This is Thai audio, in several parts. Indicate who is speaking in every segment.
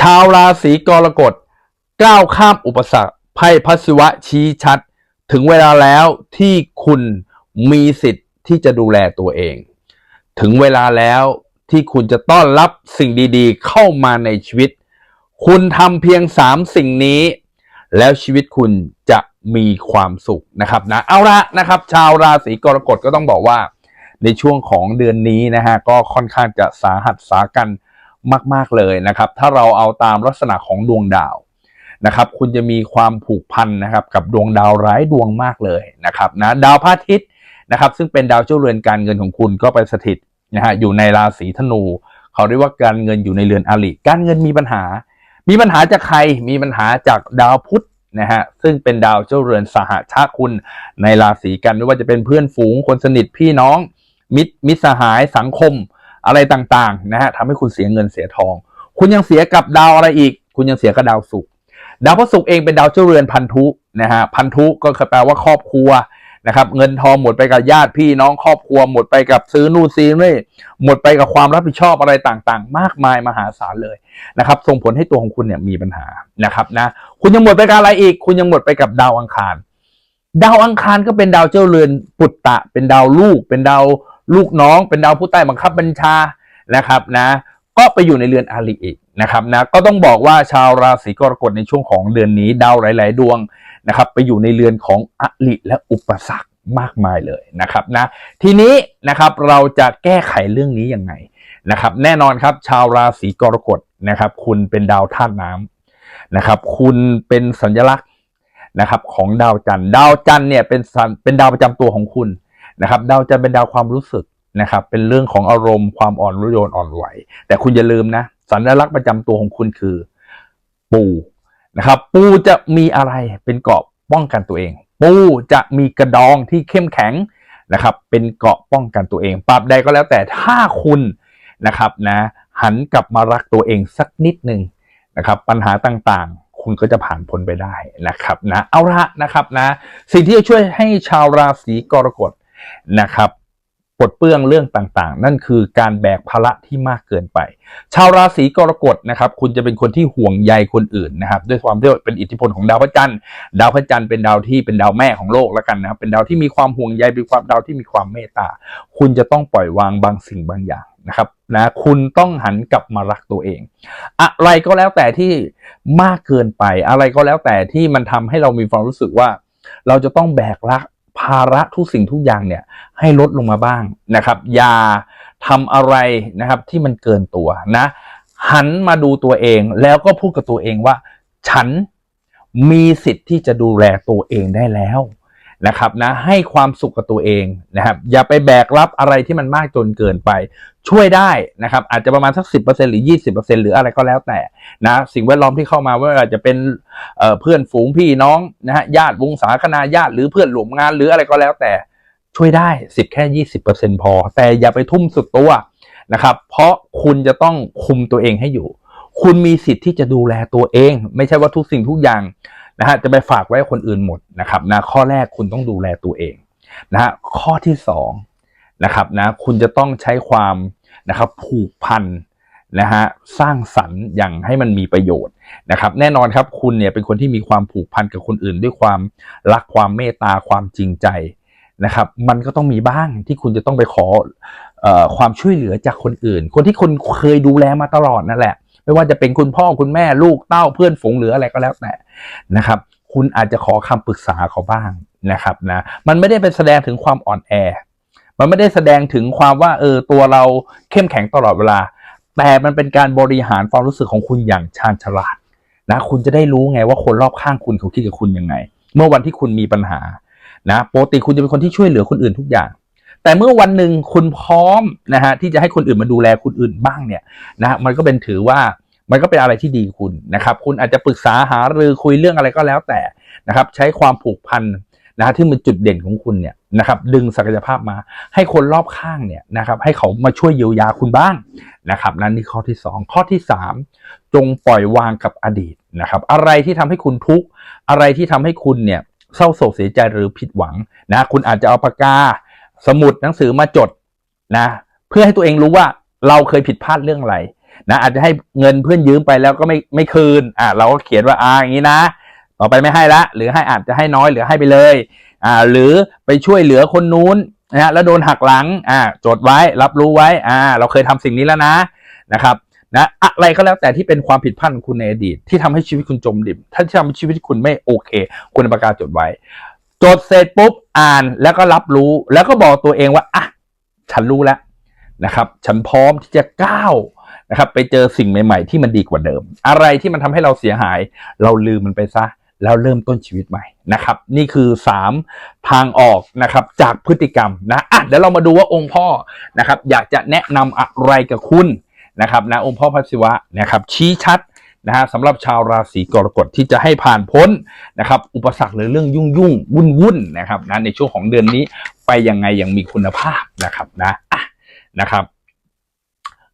Speaker 1: ชาวราศีกรกฎก้าวข้ามอุปสรรคไพ่พัสวะชี้ชัด ถึงเวลาแล้วที่คุณมีสิทธิ์ที่จะดูแลตัวเอง ถึงเวลาแล้วที่คุณจะต้อนรับสิ่งดีๆ เข้ามาในชีวิต คุณทำเพียงสามสิ่งนี้ แล้วชีวิตคุณจะมีความสุขนะครับนะเอาละนะครับ ชาวราศีกรกฎก็ต้องบอกว่า ในช่วงของเดือนนี้นะฮะก็ค่อนข้างจะสาหัสสากันมาก ๆ เลยนะครับ ถ้าเราเอาตามลักษณะของดวงดาวนะครับ คุณจะมีความผูกพันนะครับ กับดวงดาวร้ายดวงมากเลยนะครับนะดาวพระอาทิตย์นะครับ ซึ่งเป็นดาวเจ้าเรือนการเงินของคุณก็ไปสถิตนะฮะอยู่ในราศีธนู เขาเรียกว่าการเงินอยู่ในเรือนอริการเงินมีปัญหา มีปัญหาจากใครมีปัญหาจากดาวพุธนะฮะซึ่งเป็นดาวเจ้าเรือนสหชาคุณในราศีกันไม่ว่าจะเป็นเพื่อนฝูงคนสนิทพี่น้อง มิตรมิตรสหายสังคมอะไรต่างๆนะฮะทำให้คุณเสียเงินเสียทอง คุณยังเสียกับดาวอะไรอีก คุณยังเสียกับดาวศุกร์ดาวพระศุกเองเป็นดาวเจ้าเรือนพันธุนะฮะพันธุก็คือแปลว่าครอบครัวนะครับเงินทองหมดไปกับญาติพี่น้องครอบครัวหมดไปกับซื้อนู่นซื้อนี่หมดไปกับความรับผิดชอบอะไรต่างๆ มากมายมหาศาลเลยนะครับส่งผลให้ตัวของคุณเนี่ยมีปัญหานะครับนะคุณยังหมดไปกับอะไรอีก คุณยังหมดไปกับดาวอังคาร ดาวอังคารก็เป็นดาวเจ้าเรือนปุตตะ เป็นดาวลูก เป็นดาว ลูกน้องเป็นดาวผู้ใต้บังคับบัญชานะครับนะก็ไปอยู่ในเรือนอาริอีกนะครับนะก็ต้องบอกว่าชาวราศีกรกฎในช่วงของเดือนนี้ดาวหลาย ๆ ดวงนะครับไปอยู่ในเรือนของอริและอุปสรรคมากมายเลยนะครับนะทีนี้นะครับเราจะแก้ไขเรื่องนี้ยังไงนะครับแน่นอนครับชาวราศีกรกฎนะครับคุณเป็นดาวธาตุน้ำนะครับคุณเป็นสัญลักษณ์นะครับของดาวจันทร์ดาวจันทร์เนี่ยเป็นสัญเป็นดาวประจำตัวของคุณ นะครับดาวจันทร์เป็นดาวความรู้สึกนะครับเป็นเรื่องของอารมณ์ความอ่อนรุโยนอ่อนไหว แต่คุณอย่าลืมนะสัญลักษณ์ประจำตัวของคุณคือ ปูนะครับ ปูจะมีอะไรเป็นเกราะป้องกันตัวเอง ปูจะมีกระดองที่เข้มแข็งนะครับ เป็นเกราะป้องกันตัวเองปรับใดก็แล้วแต่ถ้าคุณนะครับนะหันกลับมารักตัวเองสักนิดหนึ่งนะครับ ปัญหาต่างๆ คุณก็จะผ่านพ้นไปได้นะครับนะเอาละนะครับนะสิ่งที่จะช่วยให้ชาวราศีกรกฎ นะครับปลดเปลื้องเรื่องต่างๆ นั่นคือการแบกภาระที่มากเกินไป ชาวราศีกรกฎนะครับ คุณจะเป็นคนที่ห่วงใยคนอื่นนะครับ ด้วยความที่เป็นอิทธิพลของดาวพระจันทร์ ดาวพระจันทร์เป็นดาวที่เป็นดาวแม่ของโลกแล้วกันนะครับ เป็นดาวที่มีความห่วงใยเป็นความดาวที่มีความเมตตา คุณจะต้องปล่อยวางบางสิ่งบางอย่างนะครับนะคุณต้องหันกลับมารักตัวเอง อะไรก็แล้วแต่ที่มากเกินไป อะไรก็แล้วแต่ที่มันทำให้เรามีความรู้สึกว่า เราจะต้องแบกรับ ภาระทุกสิ่งทุกอย่างเนี่ยให้ลดลงมาบ้างนะครับ อย่าทำอะไรนะครับที่มันเกินตัวนะหันมาดูตัวเองแล้วก็พูดกับตัวเองว่า ฉันมีสิทธิ์ที่จะดูแลตัวเองได้แล้ว นะครับนะให้ความสุขกับตัวเองนะครับอย่าไปแบกรับอะไรที่มันมากจนเกินไป ช่วยได้นะครับอาจจะประมาณสัก 10%หรือ 20%หรืออะไรก็แล้วแต่นะสิ่งแวดล้อมที่เข้ามาว่าจะเป็นเเพื่อนฝูงพี่น้องนะฮะญาติวงศาคณาญาติหรือเพื่อนหลุมงานหรืออะไรก็แล้วแต่ช่วยได้ 10 แค่ 20%พอ แต่อย่าไปทุ่มสุดตัวนะครับเพราะคุณจะต้องคุมตัวเองให้อยู่ คุณมีสิทธิ์ที่จะดูแลตัวเอง ไม่ใช่ว่าทุกสิ่งทุกอย่าง นะฮะจะไปฝากไว้คนอื่นหมดนะครับนะข้อแรกคุณต้องดูแลตัวเองนะฮะข้อที่สองนะครับนะคุณจะต้องใช้ความนะครับผูกพันนะฮะสร้างสรรค์อย่างให้มันมีประโยชน์นะครับแน่นอนครับคุณเนี่ยเป็นคนที่มีความผูกพันกับคนอื่น ด้วยความรักความเมตตาความจริงใจนะครับมันก็ต้องมีบ้างที่คุณจะต้องไปขออความช่วยเหลือจากคนอื่น คนที่คุณเคยดูแลมาตลอดนั่นแหละ ไม่ว่าจะเป็นคุณพ่อคุณแม่ลูกเต้าเพื่อนฝูงหรืออะไรก็แล้วแต่ นะครับ คุณอาจจะขอคำปรึกษาเขาบ้างนะครับนะมันไม่ได้เป็นแสดงถึงความอ่อนแอ มันไม่ได้แสดงถึงความว่าเออตัวเราเข้มแข็งตลอดเวลา แต่มันเป็นการบริหารความรู้สึกของคุณอย่างชาญฉลาดนะคุณจะได้รู้ไงว่าคนรอบข้างคุณเขาคิดกับคุณยังไง เมื่อวันที่คุณมีปัญหานะปกติคุณจะเป็นคนที่ช่วยเหลือคนอื่นทุกอย่าง แต่เมื่อวันหนึ่งคุณพร้อมนะฮะที่จะให้คนอื่นมาดูแลคนอื่นบ้างเนี่ยนะมันก็เป็นถือว่า มันก็เป็นอะไรที่ดีคุณนะครับ คุณอาจจะปรึกษาหารือคุยเรื่องอะไรก็แล้วแต่นะครับ ใช้ความผูกพันนะฮะที่เป็นจุดเด่นของคุณเนี่ยนะครับ ดึงศักยภาพมา ให้คนรอบข้างเนี่ยนะครับ ให้เขามาช่วยเยียวยาคุณบ้างนะครับ นั่นนี่ข้อที่ 2 ข้อที่ 3 จงปล่อยวางกับอดีตนะครับ อะไรที่ทำให้คุณทุกข์อะไรที่ทำให้คุณเนี่ยเศร้าโศกเสียใจหรือผิดหวังนะ คุณอาจจะเอาปากกา สมุดหนังสือมาจดนะ เพื่อให้ตัวเองรู้ว่าเราเคยผิดพลาดเรื่องอะไร นะอาจจะให้เงินเพื่อนยืมไปแล้วก็ไม่ไม่คืนอ่าเราก็เขียนว่าอ่าอย่างนี้นะ ต่อไปไม่ให้ละ หรือให้อาจจะให้น้อยหรือให้ไปเลยอ่าหรือไปช่วยเหลือคนนู้นนะฮะแล้วโดนหักหลังอ่าจดไว้รับรู้ไว้อ่าเราเคยทำสิ่งนี้แล้วนะนะครับนะอะไรก็แล้วแต่ที่เป็นความผิดพลาดของคุณในอดีต ที่ทำให้ชีวิตคุณจมดิ่มถ้าที่ทำให้ชีวิตคุณไม่โอเค คุณประกาศจดไว้ จดเสร็จปุ๊บอ่านแล้วก็รับรู้แล้วก็บอกตัวเองว่าอะฉันรู้แล้วนะครับ ฉันพร้อมที่จะก้าว นะครับไปเจอสิ่งใหม่ ๆ ที่มันดีกว่าเดิม อะไรที่มันทำให้เราเสียหาย เราลืมมันไปซะแล้วเริ่มต้นชีวิตใหม่นะครับ นี่คือ 3 ทางออกนะครับจากพฤติกรรมนะอะเดี๋ยวเรามาดูว่าองค์พ่อนะครับ อยากจะแนะนำอะไรกับคุณนะครับนะองค์พ่อพระศิวะนะครับชี้ชัดนะฮะสำหรับชาวราศีกรกฎที่จะให้ผ่านพ้นนะครับอุปสรรคหรือเรื่องยุ่งยุ่งวุ่นวุ่นๆนะครับนะในช่วงของเดือนนี้ไปยังไงอย่างมีคุณภาพนะครับนะอะนะครับ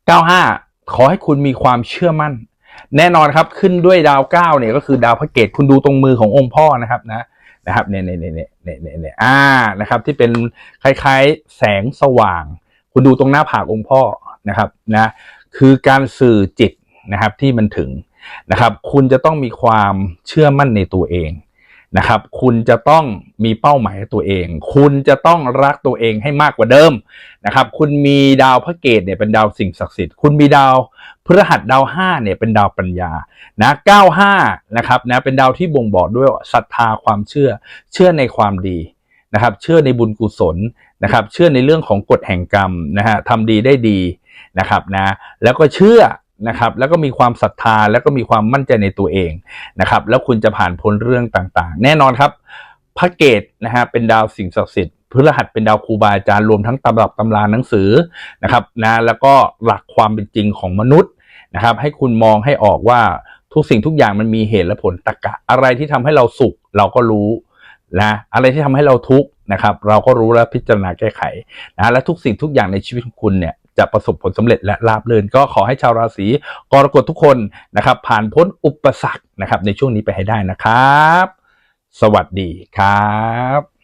Speaker 1: 95 ขอให้คุณมีความเชื่อมั่น แน่นอนครับขึ้นด้วยดาวเก้าเนี่ยก็คือดาวพระเกตคุณดูตรงมือขององค์พ่อนะครับนะนะครับเนี่ยเนี่ยเนี่ยเนี่ยเนี่ยเนี่ยเนอ่านะครับ ที่เป็นคล้ายๆแสงสว่าง คุณดูตรงหน้าผากองค์พ่อนะครับนะคือการสื่อจิตนะครับที่มันถึงนะครับ คุณจะต้องมีความเชื่อมั่นในตัวเอง นะครับ คุณจะต้องมีเป้าหมายในตัวเอง คุณจะต้องรักตัวเองให้มากกว่าเดิมนะครับ คุณมีดาวพระเกตเนี่ยเป็นดาวสิ่งศักดิ์สิทธิ์ คุณมีดาวพฤหัสดาวห้าเนี่ยเป็นดาวปัญญา นะเก้าห้านะครับนะเป็นดาวที่บ่งบอกด้วยศรัทธาความเชื่อ เชื่อในความดีนะครับ เชื่อในบุญกุศลนะครับ เชื่อในเรื่องของกฎแห่งกรรมนะฮะทำดีได้ดีนะครับนะ แล้วก็เชื่อ นะครับแล้วก็มีความศรัทธาแล้วก็มีความมั่นใจในตัวเองนะครับแล้วคุณจะผ่านพ้นเรื่องต่างๆ แน่นอนครับพระเกตนะฮะเป็นดาวสิ่งศักดิ์สิทธิ์พฤหัสเป็นดาวครูบาอาจารย์รวมทั้งตำรับตำราหนังสือนะครับนะแล้วก็หลักความเป็นจริงของมนุษย์นะครับ ให้คุณมองให้ออกว่าทุกสิ่งทุกอย่างมันมีเหตุและผลตรกะอะไรที่ทำให้เราสุขเราก็รู้นะอะไรที่ทำให้เราทุกข์นะครับ เราก็รู้และพิจารณาแก้ไขนะและทุกสิ่งทุกอย่างในชีวิตของคุณเนี่ย จะประสบผลสำเร็จและราบรื่นก็ขอให้ชาวราศีกรกฎทุกคนนะครับผ่านพ้นอุปสรรคนะครับในช่วงนี้ไปให้ได้นะครับ สวัสดีครับ